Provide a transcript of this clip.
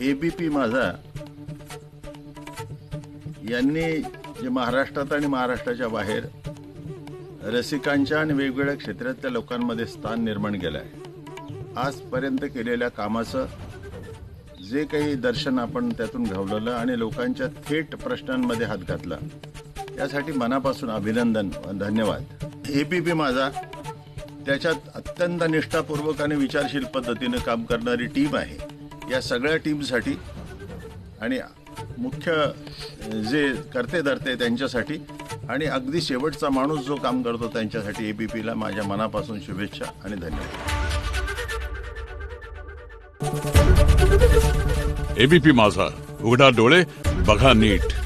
ABP माझा. यांनी जे महाराष्ट्रात आणि महाराष्ट्राच्या बाहेर रसिकांच्या आणि वेगवेगळ्या क्षेत्रातल्या लोकांमध्ये स्थान निर्माण केलं आहे. आजपर्यंत केलेल्या कामाचं जे काही दर्शन आपण त्यातून घडवलं आणि लोकांच्या थेट प्रश्नांमध्ये हात घातला यासाठी मनापासून अभिनंदन व धन्यवाद. एबीपी माझा त्याच्यात अत्यंत निष्ठापूर्वक आणि विचारशील पद्धतीनं काम करणारी टीम आहे. या सगळ्या टीमसाठी आणि मुख्य जे करते धरते त्यांच्यासाठी आणि अगदी शेवटचा माणूस जो काम करतो त्यांच्यासाठी एबीपीला माझ्या मनापासून शुभेच्छा आणि धन्यवाद. एबीपी माझा. उघडा डोळे बघा नीट.